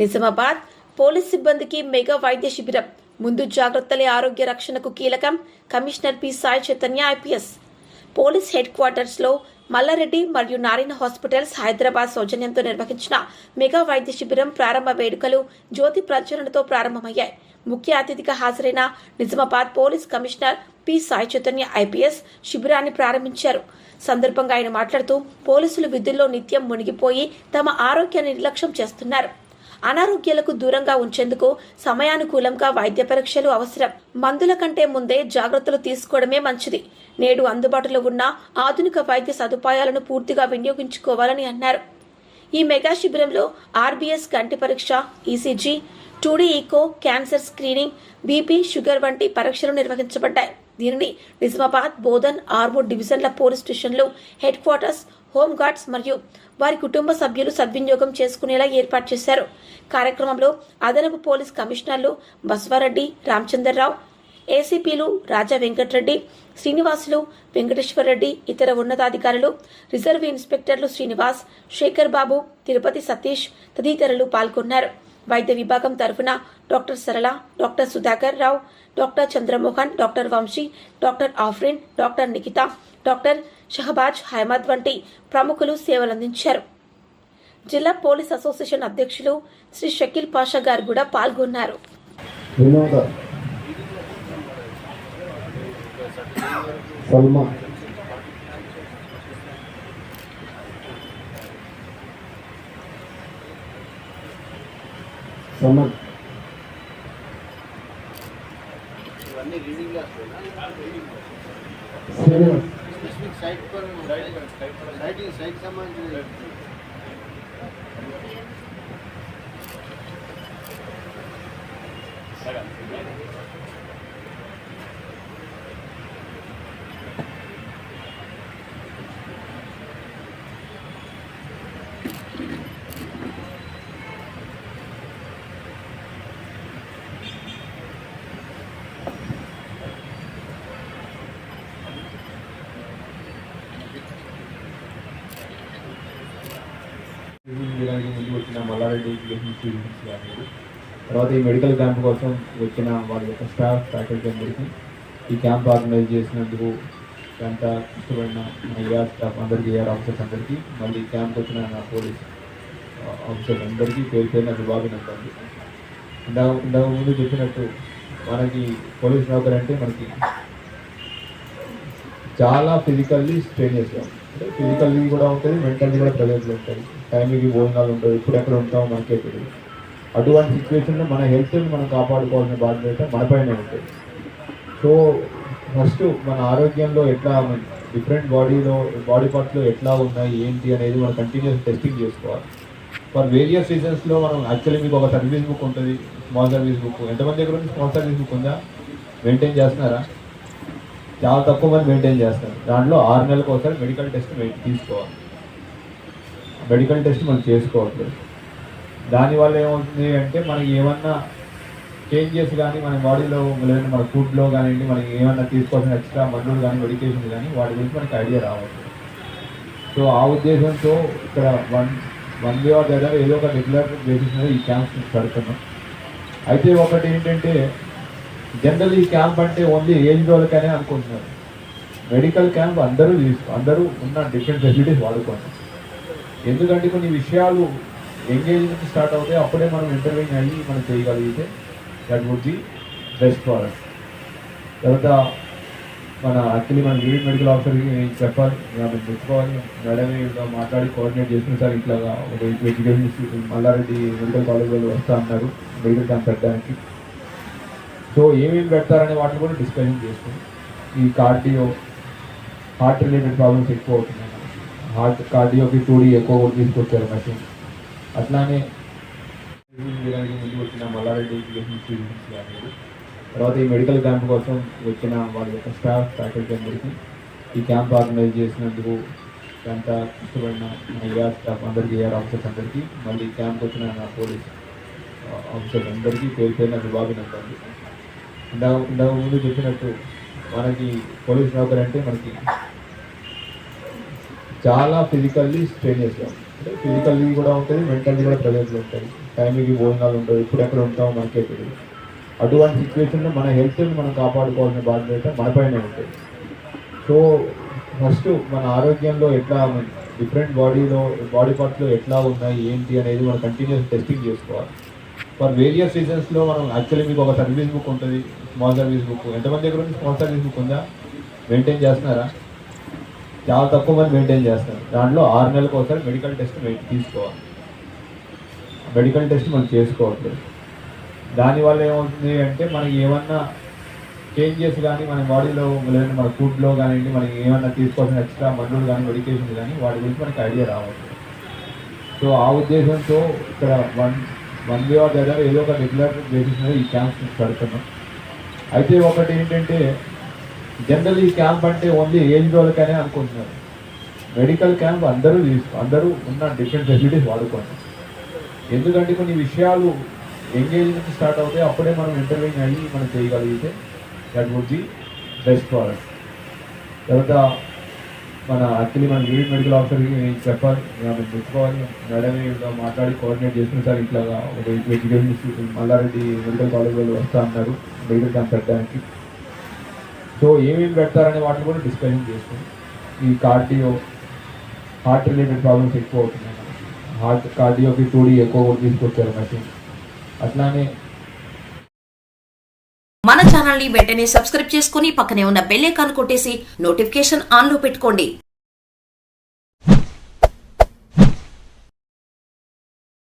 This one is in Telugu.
నిజామాబాద్ పోలీస్ సిబ్బందికి మెగా వైద్య శిబిరం. ముందు జాగ్రత్తలే ఆరోగ్య రక్షణకు కీలకం. Commissioner P. Sai Chaitanya IPS. Police head క్వార్టర్స్లో మల్లారెడ్డి మరియు నారాయణ హాస్పిటల్స్ హైదరాబాద్ సౌజన్యంతో నిర్వహించిన మెగా వైద్య శిబిరం ప్రారంభ వేడుకలు జ్యోతి ప్రచురణతో ప్రారంభమయ్యాయి. ముఖ్య అతిథిగా హాజరైన Nizamabad police commissioner P. Sai Chaitanya IPS శిబిరాన్ని ప్రారంభించారు. సందర్భంగా ఆయన మాట్లాడుతూ పోలీసులు విధుల్లో నిత్యం మునిగిపోయి తమ ఆరోగ్యాన్ని నిర్లక్ష్యం చేస్తున్నారు. అనారోగ్యాలకు దూరంగా ఉంచేందుకు సమయానుకూలంగా వైద్య పరీక్షలు అవసరం. మందుల కంటే ముందే జాగ్రత్తలు తీసుకోవడమే మంచిది. నేడు అందుబాటులో ఉన్న ఆధునిక వైద్య సదుపాయాలను పూర్తిగా వినియోగించుకోవాలని అన్నారు. ఈ మెగా శిబిరంలో ఆర్బీఎస్ కంటి పరీక్ష ECG two D echo cancer screening BP sugar వంటి పరీక్షలు నిర్వహించబడ్డాయి. దీనిని నిజామాబాద్ బోధన్ ఆర్మూర్ డివిజన్ల పోలీస్ స్టేషన్లు హెడ్ క్వార్టర్స్ హోమ్ గార్డ్స్ మరియు వారి కుటుంబ సభ్యులు సద్వినియోగం చేసుకునేలా ఏర్పాటు చేశారు. కార్యక్రమంలో అదనపు పోలీస్ కమిషనర్లు బస్వారెడ్డి రామచందర్రావు ఏసీపీలు రాజా వెంకటరెడ్డి శ్రీనివాసులు వెంకటేశ్వరరెడ్డి ఇతర ఉన్నతాధికారులు రిజర్వ్ ఇన్స్పెక్టర్లు శ్రీనివాస్ శేఖర్ బాబు తిరుపతి సతీష్ తదితరులు పాల్గొన్నారు. వైద్య విభాగం తరఫున doctor Sarala doctor Sudhakar Rao doctor Chandramohan doctor Vamsi doctor Afrin doctor Nikhita doctor Shahbaz Ahmed వంటి ప్రముఖులు సేవలందించారు. జిల్లా పోలీస్ అసోసియేషన్ అధ్యక్షులు శ్రీ షకీల్ పాషా గారు కూడా పాల్గొన్నారు. సల్మా. స్పెసిఫిక్ సైట్ पर సైట్ సైట్ సంబంధించి చేయడానికి ముందు వచ్చిన మల్లారెడ్డి ఎడ్యుకేషన్ స్టూడెంట్స్ కానీ తర్వాత ఈ మెడికల్ క్యాంప్ కోసం వచ్చిన వాళ్ళ యొక్క స్టాఫ్ ఫ్యాకల్టీ అందరికీ ఈ క్యాంప్ ఆర్గనైజ్ చేసినందుకు ఎంత ఇష్టపడిన మన ఏఆర్ స్టాఫ్ అందరికీ ఏఆర్ ఆఫీసర్స్ అందరికీ మళ్ళీ క్యాంప్ వచ్చిన నా పోలీస్ ఆఫీసర్స్ అందరికీ పేరు పేరున శుభాభినందనలు. ఇందాక ఇందాక ముందు చెప్పినట్టు మనకి పోలీస్ నౌకర్ అంటే మనకి చాలా ఫిజికల్లీ స్ట్రెయిన్ చేస్తాం అంటే ఫిజికల్లీ కూడా ఉంటుంది మెంటల్లీ కూడా ప్రెజర్లు ఉంటుంది. టైంకి భోజనాలు ఉంటాయి. ఎప్పుడు ఎక్కడ ఉంటామో మనకే తెలియదు. అటువంటి సిచ్యువేషన్లో మన హెల్త్ని మనం కాపాడుకోవాల్సిన బాధ్యత మనపైనే ఉంటుంది. సో ఫస్ట్ మన ఆరోగ్యంలో ఎట్లా డిఫరెంట్ బాడీలో బాడీ పార్ట్స్లో ఎట్లా ఉన్నాయి ఏంటి అనేది మనం కంటిన్యూస్ టెస్టింగ్ చేసుకోవాలి. ఫర్ వేరియస్ రీజన్స్లో మనం యాక్చువల్లీ మీకు ఒక సర్వీస్ బుక్ ఉంటుంది. స్మాల్ సర్వీస్ బుక్ ఎంతమంది దగ్గర ఉంది? స్మాల్ సర్వీస్ బుక్ ఉందా? మెయింటైన్ చేస్తున్నారా? చాలా తక్కువ మంది మెయింటైన్ చేస్తారు. దాంట్లో ఆరు నెలలకు ఒకసారి మెడికల్ టెస్ట్ తీసుకోవాలి. మెడికల్ టెస్ట్ మనం చేసుకోవట్లేదు. దానివల్ల ఏమవుతుంది అంటే మనకి ఏమన్నా చేంజెస్ కానీ మన బాడీలో లేదంటే మన ఫుడ్లో కానివ్వండి మనకి ఏమన్నా తీసుకోవాల్సిన ఎక్స్ట్రా మందులు కానీ మెడికేషన్ కానీ వాటి గురించి మనకి ఐడియా రావచ్చు సో ఆ ఉద్దేశంతో ఇక్కడ వన్ వన్ వే ఆర్ దగ్గర ఏదో ఒక రెగ్యులర్ బేసిస్ మీద ఈ క్యాంప్స్ పెడుతున్నాం. అయితే ఒకటి ఏంటంటే జనరల్ ఈ క్యాంప్ అంటే ఓన్లీ ఏజ్ వాళ్ళకనే అనుకుంటున్నారు. మెడికల్ క్యాంప్ అందరూ తీసుకో అందరూ ఉన్న డిఫరెంట్ ఫెసిలిటీస్ వాడుకోండి. ఎందుకంటే కొన్ని విషయాలు ఎంగేజ్మెంట్ నుంచి స్టార్ట్ అవుతాయి అప్పుడే మనం ఇంటర్వ్యూ అయ్యి మనం చేయగలిగితే that would be best for us తర్వాత మన యాక్చువల్లీ మన యూనిట్ మెడికల్ ఆఫీసర్కి నేను చెప్పాలి మేము తెచ్చుకోవాలి మేడం మాట్లాడి కోఆర్డినేట్ చేసుకుని సార్ ఇట్లా ఒక ఎడ్యుకేషన్ ఇన్స్టిట్యూట్ మల్లారెడ్డి మెడికల్ కాలేజ్లో వస్తా అన్నారు మెడికల్ క్యాంప్ పెట్టడానికి. సో ఏమేమి పెడతారనే వాటిని కూడా డిస్కషన్ చేసుకుని ఈ కార్డియో హార్ట్ రిలేటెడ్ ప్రాబ్లమ్స్ ఎక్కువ అవుతున్నాయి. హార్ట్ కార్డియోకి టూడీ ఎక్కువ కూడా తీసుకొచ్చారు మెషిన్ అట్లానే ముందు వచ్చిన మల్లారెడ్డి ఎడ్యుకేషన్ స్టూడెంట్స్ కానీ తర్వాత ఈ మెడికల్ క్యాంప్ కోసం వచ్చిన వాళ్ళ యొక్క స్టాఫ్ ఫ్యాకల్టీ అందరికీ ఈ క్యాంప్ ఆర్గనైజ్ చేసినందుకు ఎంత ఇష్టపడిన ఏఆర్ స్టాఫ్ అందరికీ ఏఆర్ ఆఫీసర్స్ అందరికీ మళ్ళీ క్యాంప్ వచ్చిన నా పోలీస్ ఆఫీసర్స్ అందరికీ పేరు పేరున శుభాభినందనలు. ఇందాక ఇందాక ముందు చెప్పినట్టు మనకి పోలీస్ నౌకర్ అంటే మనకి చాలా ఫిజికల్లీ స్ట్రెయినియస్గా అంటే ఫిజికల్లీ కూడా ఉంటుంది మెంటల్లీ కూడా ప్రెజర్లు ఉంటాయి. టైంకి భోజనాలు ఉంటాయి ఇప్పుడు ఎక్కడ ఉంటాం మనకే తెలియదు. అటువంటి సిచ్యువేషన్లో మన హెల్త్ని మనం కాపాడుకోవాల్సిన బాధ్యత మనపైనే ఉంటుంది. సో ఫస్ట్ మన ఆరోగ్యంలో ఎట్లా డిఫరెంట్ బాడీలో బాడీ పార్ట్స్లో ఎట్లా ఉన్నాయి ఏంటి అనేది మనం కంటిన్యూస్ టెస్టింగ్ చేసుకోవాలి. ఫర్ వేరియస్ రీజన్స్లో మనం యాక్చువల్లీ మీకు ఒక సర్వీస్ బుక్ ఉంటుంది స్మాల్ సర్వీస్ బుక్ ఎంతమంది దగ్గర ఉంది స్మాల్ సర్వీస్ బుక్ ఉందా? మెయింటైన్ చేస్తున్నారా? చాలా తక్కువ మంది మెయింటైన్ చేస్తారు. దాంట్లో ఆరు నెలలకు ఒకసారి మెడికల్ టెస్ట్ తీసుకోవాలి. మెడికల్ టెస్ట్ మనం చేసుకోవట్లేదు. దానివల్ల ఏమవుతుంది అంటే మనకి ఏమన్నా చేంజెస్ కానీ మన బాడీలో లేదంటే మన ఫుడ్లో కానివ్వండి మనకి ఏమన్నా తీసుకోవాల్సిన ఎక్స్ట్రా మందులు కానీ మెడికేషన్ కానీ వాటి గురించి మనకి ఐడియా రావచ్చు సో ఆ ఉద్దేశంతో ఇక్కడ వన్ వన్ వే ఆర్ దగ్గర ఏదో ఒక రెగ్యులర్ బేసిస్ మీద ఈ క్యాంప్స్ పెడుతున్నాం. అయితే ఒకటి ఏంటంటే జనరల్ ఈ క్యాంప్ అంటే ఓన్లీ ఏజ్ వాళ్ళకనే అనుకుంటున్నారు. మెడికల్ క్యాంప్ అందరూ తీసుకో అందరూ ఉన్న డిఫరెంట్ ఫెసిలిటీస్ వాడుకోండి. ఎందుకంటే కొన్ని విషయాలు ఎంగేజ్ నుంచి స్టార్ట్ అవుతాయి అప్పుడే మనం ఇంటర్వ్యూని అయ్యి మనం చేయగలిగితే that would be best for us తర్వాత మన యాక్చువల్లీ మన యూనిట్ మెడికల్ ఆఫీసర్కి చెప్పాలి మేము తెచ్చుకోవాలి మేడమే మాట్లాడి కోఆర్డినేట్ చేసిన సార్ ఇట్లా ఒక education institute Mallareddy medical college వాళ్ళు వస్తా అన్నారు మెడికల్ క్యాంప్ పెట్టడానికి. సో ఏమేమి పెడతారనే వాటిని కూడా డిస్కషన్ చేసుకుని ఈ కార్డియో హార్ట్ రిలేటెడ్ ప్రాబ్లమ్స్ ఎక్కువ అవుతున్నాయి. హార్ట్ కార్డియోకి టూడీ ఎక్కువ కూడా తీసుకొచ్చారు మెషిన్ అట్లానే మన ఛానల్ని వెంటనే సబ్స్క్రైబ్ చేసుకుని పక్కనే ఉన్న బెల్ ఐకాన్ కొట్టేసి నోటిఫికేషన్ ఆన్లో పెట్టుకోండి.